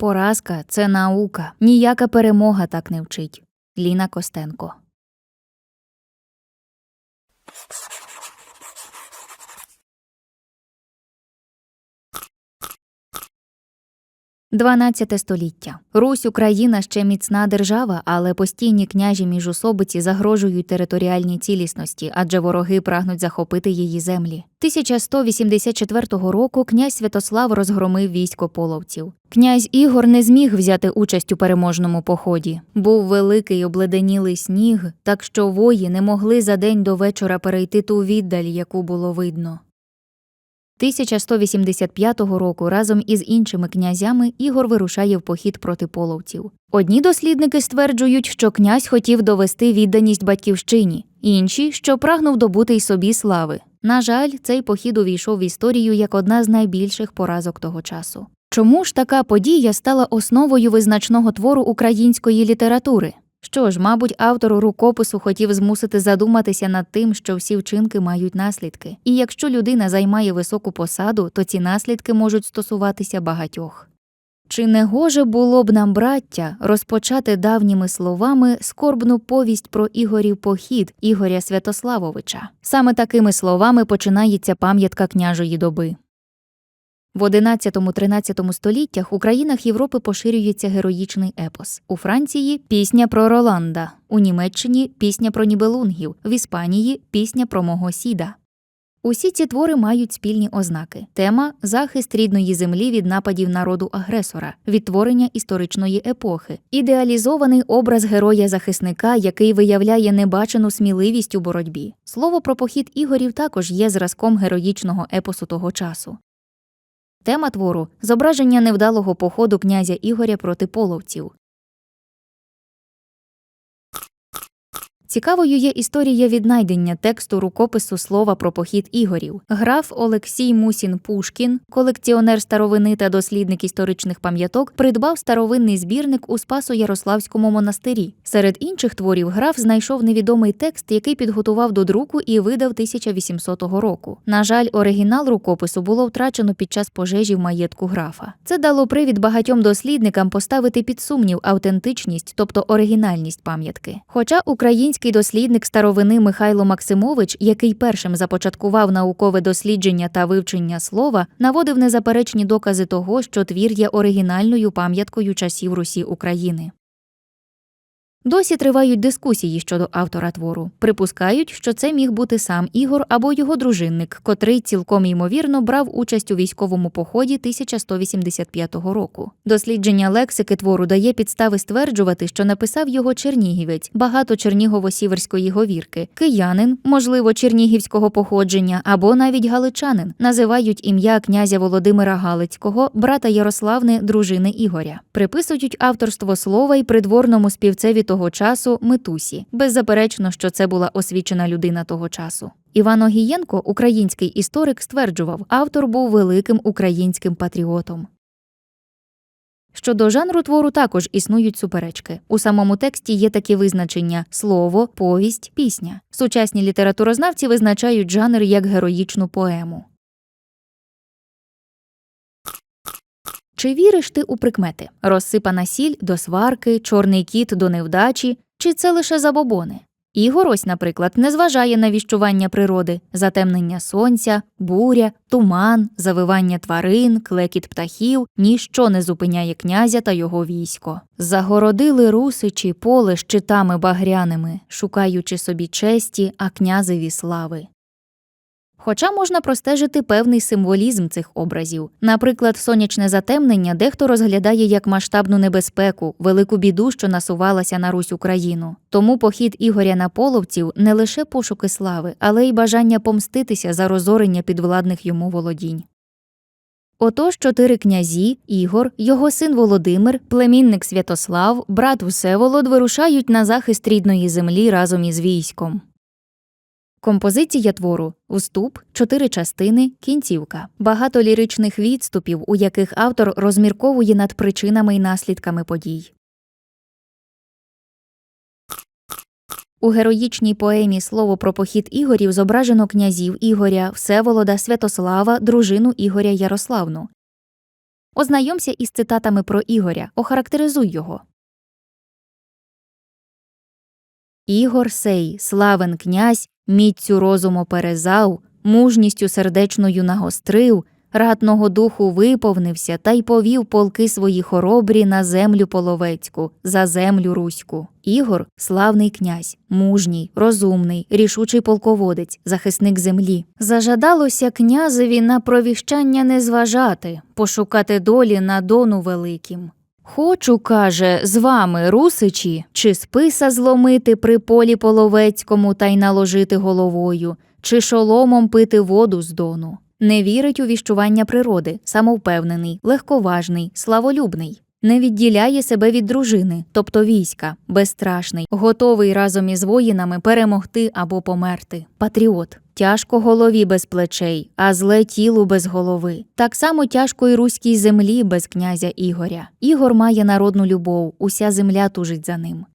Поразка це наука. Ніяка перемога так не вчить. Ліна Костенко. Дванадцяте століття. Русь Україна ще міцна держава, але постійні княжі міжусобиці загрожують територіальній цілісності, адже вороги прагнуть захопити її землі. 1184 року князь Святослав розгромив військо половців. Князь Ігор не зміг взяти участь у переможному поході. Був великий обледенілий сніг, так що вої не могли за день до вечора перейти ту віддаль, яку було видно. 1185 року разом із іншими князями Ігор вирушає в похід проти половців. Одні дослідники стверджують, що князь хотів довести відданість батьківщині, інші, що прагнув добути й собі слави. На жаль, цей похід увійшов в історію як одна з найбільших поразок того часу. Чому ж така подія стала основою визначного твору української літератури? Що ж, мабуть, автор рукопису хотів змусити задуматися над тим, що всі вчинки мають наслідки, і якщо людина займає високу посаду, то ці наслідки можуть стосуватися багатьох. Чи не гоже було б нам, браття, розпочати давніми словами скорбну повість про Ігорів похід Ігоря Святославовича? Саме такими словами починається пам'ятка княжої доби. В 11-13 століттях у країнах Європи поширюється героїчний епос. У Франції пісня про Роланда, у Німеччині пісня про Нібелунгів, в Іспанії пісня про мого сіда. Усі ці твори мають спільні ознаки: тема захист рідної землі від нападів народу агресора, відтворення історичної епохи, ідеалізований образ героя-захисника, який виявляє небачену сміливість у боротьбі. Слово про похід ігорів також є зразком героїчного епосу того часу. Тема твору зображення невдалого походу князя Ігоря проти половців. Цікавою є історія віднайдення тексту рукопису слова про похід Ігорів. Граф Олексій Мусін Пушкін, колекціонер старовини та дослідник історичних пам'яток, придбав старовинний збірник у Спасо-Ярославському монастирі. Серед інших творів граф знайшов невідомий текст, який підготував до друку і видав 1800 року. На жаль, оригінал рукопису було втрачено під час пожежі в маєтку графа. Це дало привід багатьом дослідникам поставити під сумнів автентичність, тобто оригінальність пам'ятки. Хоча український дослідник старовини Михайло Максимович, який першим започаткував наукове дослідження та вивчення слова, наводив незаперечні докази того, що твір є оригінальною пам'яткою часів Русі України. Досі тривають дискусії щодо автора твору. Припускають, що це міг бути сам Ігор або його дружинник, котрий цілком ймовірно брав участь у військовому поході 1185 року. Дослідження лексики твору дає підстави стверджувати, що написав його чернігівець, багато чернігово-сіверської говірки, киянин, можливо, чернігівського походження, або навіть галичанин. Називають ім'я князя Володимира Галицького, брата Ярославни, дружини Ігоря. Приписують авторство слова й придворному співцеві того часу Митусі. Беззаперечно, що це була освічена людина того часу. Іван Огієнко, український історик, стверджував, автор був великим українським патріотом. Щодо жанру твору також існують суперечки. У самому тексті є такі визначення слово, повість, пісня. Сучасні літературознавці визначають жанр як героїчну поему. Чи віриш ти у прикмети? Розсипана сіль до сварки, чорний кіт до невдачі, чи це лише забобони? Ігор ось, наприклад, не зважає на віщування природи, затемнення сонця, буря, туман, завивання тварин, клекіт птахів, ніщо не зупиняє князя та його військо. Загородили русичі поле щитами багряними, шукаючи собі честі, а князеві слави. Хоча можна простежити певний символізм цих образів. Наприклад, сонячне затемнення дехто розглядає як масштабну небезпеку, велику біду, що насувалася на Русь Україну. Тому похід Ігоря на половців не лише пошуки слави, але й бажання помститися за розорення підвладних йому володінь. Отож чотири князі Ігор, його син Володимир, племінник Святослав, брат Всеволод вирушають на захист рідної землі разом із військом. Композиція твору Уступ, чотири частини, кінцівка, багато ліричних відступів, у яких автор розмірковує над причинами і наслідками подій. У героїчній поемі Слово про похід Ігорів зображено князів Ігоря, Всеволода, Святослава, дружину Ігоря Ярославну. Ознайомся із цитатами про Ігоря, охарактеризуй його. Ігор сей, славен князь, міцю розуму перезав, мужністю сердечною нагострив, ратного духу виповнився та й повів полки свої хоробрі на землю половецьку, за землю руську. Ігор славний князь, мужній, розумний, рішучий полководець, захисник землі. Зажадалося князеві на провіщання не зважати, пошукати долі на дону великім. Хочу, каже, з вами, русичі, чи списа зломити при полі половецькому та й наложити головою, чи шоломом пити воду з дону. Не вірить у віщування природи, самовпевнений, легковажний, славолюбний. Не відділяє себе від дружини, тобто війська, безстрашний, готовий разом із воїнами перемогти або померти. Патріот. Тяжко голові без плечей, а зле тілу без голови. Так само тяжко й руській землі без князя Ігоря. Ігор має народну любов, уся земля тужить за ним.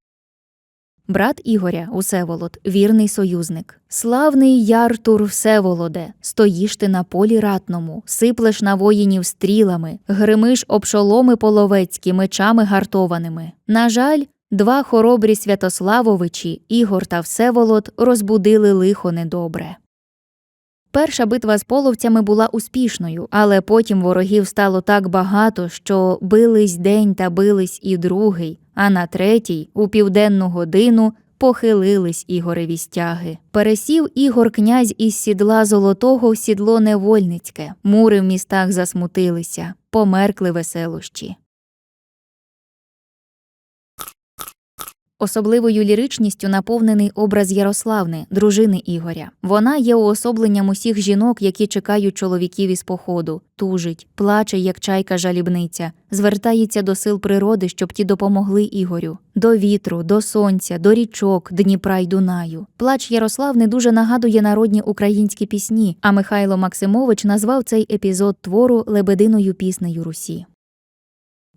Брат Ігоря, Усеволод, вірний союзник. Славний Яртур Всеволоде, стоїш ти на полі ратному, сиплеш на воїнів стрілами, гримиш об шоломи половецькі мечами гартованими. На жаль, два хоробрі Святославовичі, Ігор та Всеволод, розбудили лихо недобре. Перша битва з половцями була успішною, але потім ворогів стало так багато, що бились день та бились і другий, а на третій, у південну годину, похилились Ігореві стяги. Пересів Ігор князь із сідла золотого в сідло невольницьке, мури в містах засмутилися, померкли веселощі. Особливою ліричністю наповнений образ Ярославни, дружини Ігоря. Вона є уособленням усіх жінок, які чекають чоловіків із походу, тужить, плаче, як чайка жалібниця, звертається до сил природи, щоб ті допомогли Ігорю, до вітру, до сонця, до річок, Дніпра й Дунаю. Плач Ярославни дуже нагадує народні українські пісні, а Михайло Максимович назвав цей епізод твору лебединою піснею Русі.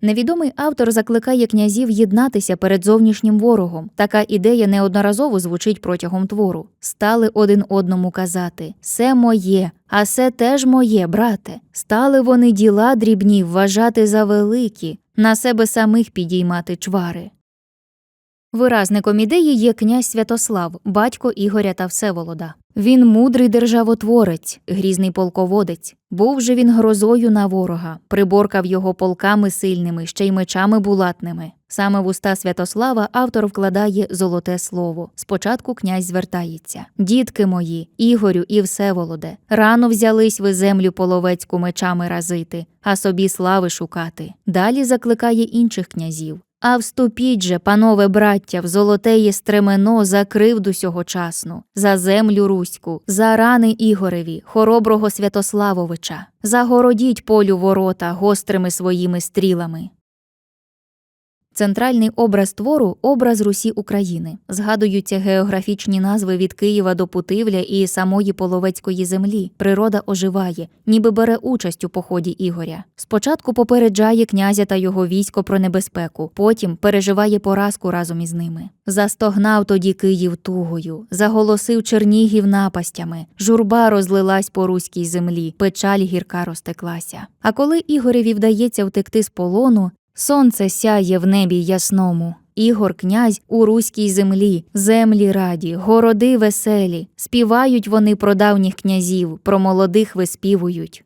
Невідомий автор закликає князів єднатися перед зовнішнім ворогом. Така ідея неодноразово звучить протягом твору. Стали один одному казати Се моє, а се теж моє, брате. Стали вони діла дрібні вважати за великі, на себе самих підіймати чвари. Виразником ідеї є князь Святослав, батько Ігоря та Всеволода. Він мудрий державотворець, грізний полководець. Був же він грозою на ворога, приборкав його полками сильними, ще й мечами булатними. Саме в уста Святослава автор вкладає золоте слово. Спочатку князь звертається: Дітки мої, Ігорю і Всеволоде, рано взялись ви землю половецьку мечами разити, а собі слави шукати. Далі закликає інших князів. А вступіть же, панове браття, в золотеє стремено за кривду сьогочасну, за землю руську, за рани Ігореві, хороброго Святославовича, загородіть полю ворота гострими своїми стрілами. Центральний образ твору образ Русі України. Згадуються географічні назви від Києва до Путивля і самої половецької землі. Природа оживає, ніби бере участь у поході Ігоря. Спочатку попереджає князя та його військо про небезпеку, потім переживає поразку разом із ними. Застогнав тоді Київ тугою, заголосив Чернігів напастями, журба розлилась по руській землі, печаль гірка розтеклася. А коли Ігореві вдається втекти з полону, Сонце сяє в небі ясному. Ігор князь у руській землі, землі раді, городи веселі. Співають вони про давніх князів, про молодих виспівують.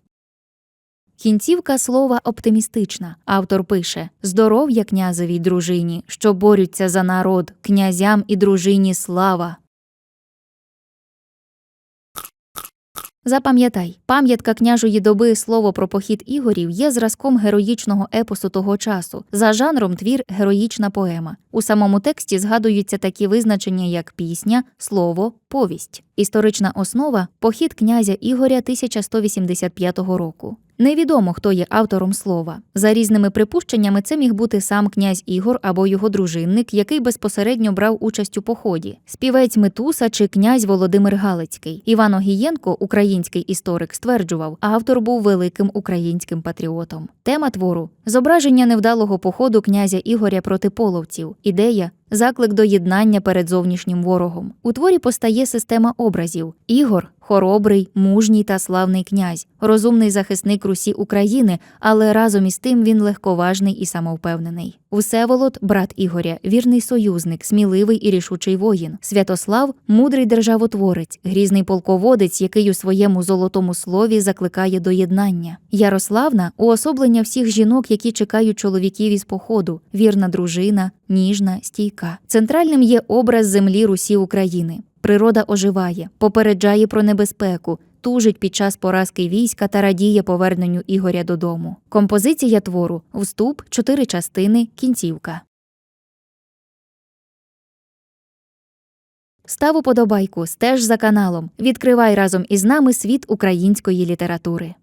Кінцівка слова оптимістична. Автор пише Здоров'я князевій дружині, що борються за народ, князям і дружині слава. Запам'ятай, пам'ятка княжої доби слово про похід ігорів є зразком героїчного епосу того часу, за жанром твір героїчна поема. У самому тексті згадуються такі визначення, як пісня, слово, повість. Історична основа похід князя Ігоря 1185 року. Невідомо, хто є автором слова. За різними припущеннями, це міг бути сам князь Ігор або його дружинник, який безпосередньо брав участь у поході, співець Метуса чи князь Володимир Галицький. Іван Огієнко, український історик, стверджував, автор був великим українським патріотом. Тема твору зображення невдалого походу князя Ігоря проти половців. Ідея заклик до єднання перед зовнішнім ворогом. У творі постає система образів: Ігор хоробрий, мужній та славний князь, розумний захисник Русі України, але разом із тим він легковажний і самовпевнений. Всеволод, брат Ігоря, вірний союзник, сміливий і рішучий воїн. Святослав мудрий державотворець, грізний полководець, який у своєму золотому слові закликає до єднання. Ярославна уособлення всіх жінок, які чекають чоловіків із походу, вірна дружина, ніжна, стійка. Центральним є образ землі Русі України. Природа оживає, попереджає про небезпеку, тужить під час поразки війська та радіє поверненню Ігоря додому. Композиція твору вступ, чотири частини, кінцівка. Став уподобайку, стеж за каналом. Відкривай разом із нами світ української літератури.